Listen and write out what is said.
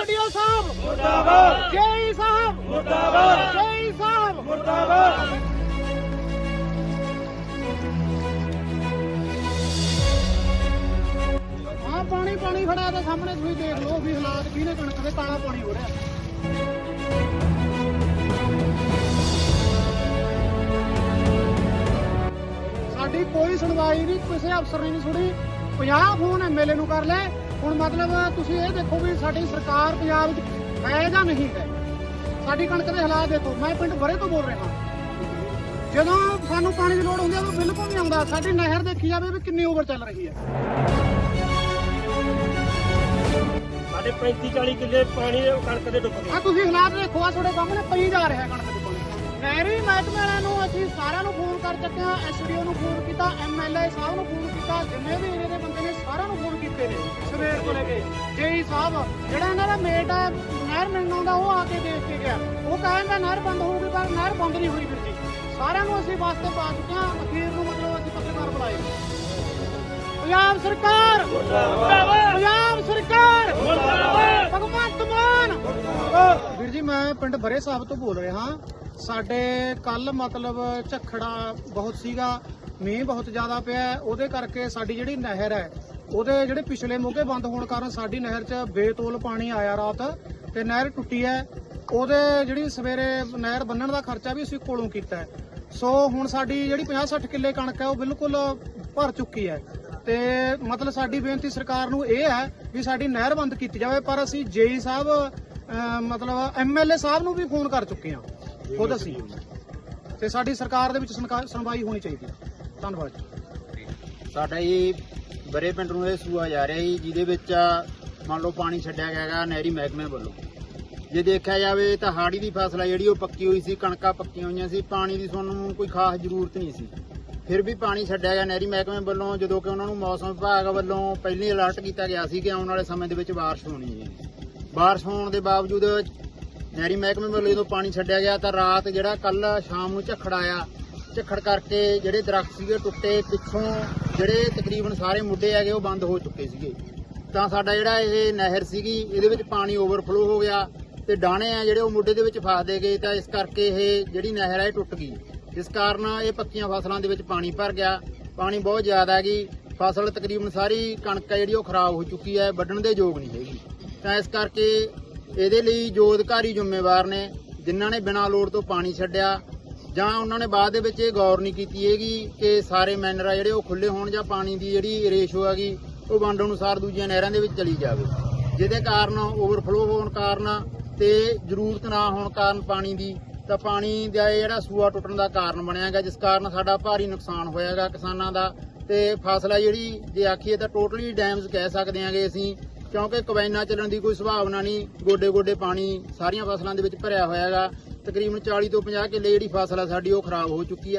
SDO ਸਾਹਿਬ ਮੁਰਦਾਬਾਦ ਜੇਈ ਸਾਹਿਬ। ਮੁਰਦਾਬਾਦ। ਜੇਈ ਸਾਹਿਬ। ਮੁਰਦਾਬਾਦ। ਹਾਂ ਪਾਣੀ ਪਾਣੀ ਖੜਾ ਤੇ ਸਾਹਮਣੇ ਤੁਸੀਂ ਦੇਖ ਲਓ ਵੀ ਹਾਲਾਤ ਕੀ ਨੇ ਕਣਕ ਦੇ ਕਾਲਾ ਪਾਣੀ ਹੋ ਰਿਹਾ। ਸਾਡੀ ਕੋਈ ਸੁਣਵਾਈ ਨਹੀਂ ਕਿਸੇ ਅਫਸਰ ਨੇ ਨਹੀਂ ਸੁਣੀ। 50 ਫੋਨ ਐਮਐਲਏ ਨੂੰ ਕਰ ਲਏ। ਹੁਣ ਮਤਲਬ ਤੁਸੀਂ ਇਹ ਦੇਖੋ ਵੀ ਸਾਡੀ ਸਰਕਾਰ ਪੰਜਾਬ ਵਿੱਚ ਹੈ ਜਾਂ ਨਹੀਂ ਹੈ। ਸਾਡੀ ਕਣਕ ਦੇ ਹਾਲਾਤ ਦੇਖੋ ਮੈਂ ਪਿੰਡ ਬਰੇ ਤੋਂ ਬੋਲ ਰਿਹਾ। ਜਦੋਂ ਸਾਨੂੰ ਪਾਣੀ ਦੀ ਲੋੜ ਹੁੰਦੀ ਹੈ ਉਹ ਬਿਲਕੁਲ ਨਹੀਂ ਆਉਂਦਾ। ਸਾਡੀ ਨਹਿਰ ਦੇਖੀ ਜਾਵੇ ਵੀ ਕਿੰਨੀ ਓਵਰ ਚੱਲ ਰਹੀ ਹੈ। ਸਾਡੇ 35 40 ਕਿੱਲੇ ਪਾਣੀ ਦੇ ਕਣਕ ਦੇ ਡੁੱਬ ਗਏ। ਆ ਤੁਸੀਂ ਹਾਲਾਤ ਦੇਖੋ ਆ ਤੁਹਾਡੇ ਸਾਹਮਣੇ ਪਈ ਜਾ ਰਿਹਾ ਕਣਕ ਦੀ ਪਾਣੀ ਨਹਿਰੀ ਮਹਿਕਮੇ ਵਾਲਿਆਂ ਨੂੰ ਅਸੀਂ ਸਾਰਿਆਂ ਨੂੰ ਫੋਨ ਕਰ ਚੁੱਕੇ ਹਾਂ ਐਸਡੀਓ ਨੂੰ ਫੋਨ ਕੀਤਾ ਐਮਐਲਏ ਸਾਹਿਬ ਨੂੰ ਫੋਨ ਕੀਤਾ ਜਿੰਨੇ ਵੀ ਇਹਦੇ ਦੇ ਬੰਦੇ ਨੇ ਸਾਰਿਆਂ ਜੇਈ ਸਾਹਿਬ, ਜਿਹੜਾ ਇਹਨਾਂ ਦਾ ਮੇਟ ਹੈ ਨਹਿਰ ਮਿਲਣ ਆਉਂਦਾ, ਉਹ ਆ ਕੇ ਦੇਖ ਕੇ ਗਿਆ। ਉਹ ਕਹਿੰਦਾ ਨਹਿਰ ਬੰਦ ਹੋਊਗੀ, ਪਰ ਨਹਿਰ ਬੰਦ ਨਹੀਂ ਹੋਈ ਵੀਰ ਜੀ। ਸਾਰਿਆਂ ਨੂੰ ਅਸੀਂ ਵਾਸਤੇ ਪਾ ਚੁੱਕੇ ਹਾਂ। ਅਖੀਰ ਨੂੰ ਮਤਲਬ ਅਸੀਂ ਪੱਤਰਕਾਰ ਬੁਲਾਏ। ਪੰਜਾਬ ਸਰਕਾਰ! ਪੰਜਾਬ ਸਰਕਾਰ! ਭਗਵੰਤ ਮਾਨ! ਵੀਰ ਜੀ, ਮੈਂ ਪਿੰਡ ਬਰੇ ਸਾਹਿਬ ਤੋਂ ਬੋਲ ਰਿਹਾ ਸਾਡੇ ਕੱਲ ਮਤਲਬ ਝਖੜਾ ਬਹੁਤ ਸੀਗਾ, ਮੀਂਹ ਬਹੁਤ ਜ਼ਿਆਦਾ ਪਿਆ ਉਹਦੇ ਕਰਕੇ ਸਾਡੀ ਜਿਹੜੀ ਨਹਿਰ ਹੈ ਉਹਦੇ ਜਿਹੜੇ ਪਿਛਲੇ ਮੋਗੇ ਬੰਦ ਹੋਣ ਕਾਰਨ ਸਾਡੀ ਨਹਿਰ 'ਚ ਬੇਤੋਲ ਪਾਣੀ ਆਇਆ ਰਾਤ ਤੇ ਨਹਿਰ ਟੁੱਟੀ ਹੈ। ਉਹਦੇ ਜਿਹੜੀ ਸਵੇਰੇ ਨਹਿਰ ਬੰਨਣ ਦਾ ਖਰਚਾ ਵੀ ਅਸੀਂ ਕੋਲੋਂ ਕੀਤਾ ਸੋ ਹੁਣ ਸਾਡੀ ਜਿਹੜੀ 50-60 ਕਿੱਲੇ ਕਣਕ ਹੈ ਉਹ ਬਿਲਕੁਲ ਭਰ ਚੁੱਕੀ ਹੈ। ਤੇ ਮਤਲਬ ਸਾਡੀ ਬੇਨਤੀ ਸਰਕਾਰ ਨੂੰ ਇਹ ਹੈ ਵੀ ਸਾਡੀ ਨਹਿਰ ਬੰਦ ਕੀਤੀ ਜਾਵੇ ਪਰ ਅਸੀਂ ਜੇਈ ਸਾਹਿਬ ਅਹ, ਮਤਲਬ ਐਮਐਲਏ ਸਾਹਿਬ ਨੂੰ ਵੀ ਫੋਨ ਕਰ ਚੁੱਕੇ ਹਾਂ। ਖੁਦ ਅਸੀਂ। ਤੇ ਸਾਡੀ ਸਰਕਾਰ ਦੇ ਵਿੱਚ ਸੁਣਕਾ- ਸੁਣਵਾਈ ਹੋਣੀ ਚਾਹੀਦੀ ਹੈ। ਧੰਨਵਾਦ ਜੀ। ਸਾਡਾ ਇਹ ਬਰੇ ਪਿੰਡ ਨੂੰ ਇਹ ਸੂਆ ਜਾ ਰਿਹਾ ਜੀ, ਜਿਹਦੇ ਵਿੱਚ ਮੰਨ ਲਓ ਪਾਣੀ ਛੱਡਿਆ ਗਿਆ ਹੈਗਾ ਨਹਿਰੀ ਮਹਿਕਮੇ ਵੱਲੋਂ। ਜੇ ਦੇਖਿਆ ਜਾਵੇ ਤਾਂ ਹਾੜੀ ਦੀ ਫਸਲ ਆ ਜਿਹੜੀ, ਉਹ ਪੱਕੀ ਹੋਈ ਸੀ, ਕਣਕਾਂ ਪੱਕੀਆਂ ਹੋਈਆਂ ਸੀ, ਪਾਣੀ ਦੀ ਸਾਨੂੰ ਕੋਈ ਖਾਸ ਜ਼ਰੂਰਤ ਨਹੀਂ ਸੀ। ਫਿਰ ਵੀ ਪਾਣੀ ਛੱਡਿਆ ਗਿਆ ਨਹਿਰੀ ਮਹਿਕਮੇ ਵੱਲੋਂ, ਜਦੋਂ ਕਿ ਉਹਨਾਂ ਨੂੰ ਮੌਸਮ ਵਿਭਾਗ ਵੱਲੋਂ ਪਹਿਲੀ ਅਲਰਟ ਕੀਤਾ ਗਿਆ ਸੀ ਕਿ ਆਉਣ ਵਾਲੇ ਸਮੇਂ ਦੇ ਵਿੱਚ ਬਾਰਿਸ਼ ਹੋਣੀ ਹੈ ਬਾਰਿਸ਼ ਹੋਣ ਦੇ ਬਾਵਜੂਦ ਨਹਿਰੀ ਮਹਿਕਮੇ ਵੱਲੋਂ ਜਦੋਂ ਪਾਣੀ ਛੱਡਿਆ ਗਿਆ ਤਾਂ ਰਾਤ ਜਿਹੜਾ ਕੱਲ ਸ਼ਾਮ ਨੂੰ ਝੱਖੜ ਆਇਆ ਝੱਖੜ ਕਰਕੇ ਜਿਹੜੇ ਦਰਖਤ ਸੀਗੇ ਟੁੱਟੇ ਪਿੱਛੋਂ ਜਿਹੜੇ ਤਕਰੀਬਨ ਸਾਰੇ ਮੁੱਢੇ ਹੈਗੇ ਉਹ ਬੰਦ ਹੋ ਚੁੱਕੇ ਸੀਗੇ। ਤਾਂ ਸਾਡਾ ਜਿਹੜਾ ਇਹ ਨਹਿਰ ਸੀਗੀ, ਇਹਦੇ ਵਿੱਚ ਪਾਣੀ ਓਵਰਫਲੋ ਹੋ ਗਿਆ ਤੇ ਡਾਣੇ ਆ ਜਿਹੜੇ ਉਹ ਮੁੱਢੇ ਦੇ ਵਿੱਚ ਫਸਦੇ ਗਏ ਤਾਂ ਇਸ ਕਰਕੇ ਇਹ ਜਿਹੜੀ ਨਹਿਰ ਹੈ ਇਹ ਟੁੱਟ ਗਈ। ਜਿਸ ਕਾਰਨ ਇਹ ਪੱਕੀਆਂ ਫਸਲਾਂ ਦੇ ਵਿੱਚ ਪਾਣੀ ਭਰ ਗਿਆ। ਪਾਣੀ ਬਹੁਤ ਜ਼ਿਆਦਾ ਹੈਗੀ। ਫਸਲ ਤਕਰੀਬਨ ਸਾਰੀ ਕਣਕ ਹੈ ਜਿਹੜੀ ਉਹ ਖਰਾਬ ਹੋ ਚੁੱਕੀ ਹੈ, ਵੱਢਣ ਦੇ ਯੋਗ ਨਹੀਂ ਹੈਗੀ। ਤਾਂ ਇਸ ਕਰਕੇ ਇਹਦੇ ਲਈ ਜੋ ਅਧਿਕਾਰੀ ਜ਼ਿੰਮੇਵਾਰ ਨੇ, ਜਿਨ੍ਹਾਂ ਨੇ ਬਿਨਾਂ ਲੋੜ ਤੋਂ ਪਾਣੀ ਛੱਡਿਆ ਜਾਂ ਉਹਨਾਂ ਨੇ ਬਾਅਦ ਦੇ ਵਿੱਚ ਇਹ ਗੌਰ ਨਹੀਂ ਕੀਤੀ ਹੈਗੀ ਕਿ ਸਾਰੇ ਮੈਨਰ ਆ ਜਿਹੜੇ ਉਹ ਖੁੱਲੇ ਹੋਣ ਜਾਂ ਪਾਣੀ ਦੀ ਜਿਹੜੀ ਰੇਸ਼ੋ ਹੈਗੀ, ਉਹ ਵੰਡ ਅਨੁਸਾਰ ਦੂਜੀਆਂ ਨਹਿਰਾਂ ਦੇ ਵਿੱਚ ਚਲੀ ਜਾਵੇ। ਜਿਹਦੇ ਕਾਰਨ ਓਵਰਫਲੋ ਹੋਣ ਕਾਰਨ ਤੇ ਜ਼ਰੂਰਤ ਨਾ ਹੋਣ ਕਾਰਨ ਪਾਣੀ ਦੀ, ਤਾਂ ਪਾਣੀ ਦਾ ਇਹ ਜਿਹੜਾ ਸੂਆ ਟੁੱਟਣ ਦਾ ਕਾਰਨ ਬਣਿਆਗਾ ਜਿਸ ਕਾਰਨ ਸਾਡਾ ਭਾਰੀ ਨੁਕਸਾਨ ਹੋਇਆਗਾ ਕਿਸਾਨਾਂ ਦਾ। ਤੇ ਫਸਲ ਆ ਜਿਹੜੀ, ਜੇ ਆਖੀਏ ਤਾਂ ਟੋਟਲੀ ਡੈਮੇਜ ਕਹਿ ਸਕਦੇ ਆਂਗੇ ਅਸੀਂ, ਕਿਉਂਕਿ ਕਬੈਨਾ ਚੱਲਣ ਦੀ ਕੋਈ ਸੰਭਾਵਨਾ ਨਹੀਂ ਗੋਡੇ ਗੋਡੇ ਪਾਣੀ ਸਾਰੀਆਂ ਫਸਲਾਂ ਦੇ ਵਿੱਚ ਭਰਿਆ ਹੋਇਆਗਾ ਤਕਰੀਬਨ 40 ਤੋਂ 50 ਕਿੱਲੇ ਜਿਹੜੀ ਫਸਲ ਆ ਸਾਡੀ ਉਹ ਖਰਾਬ ਹੋ ਚੁੱਕੀ ਹੈ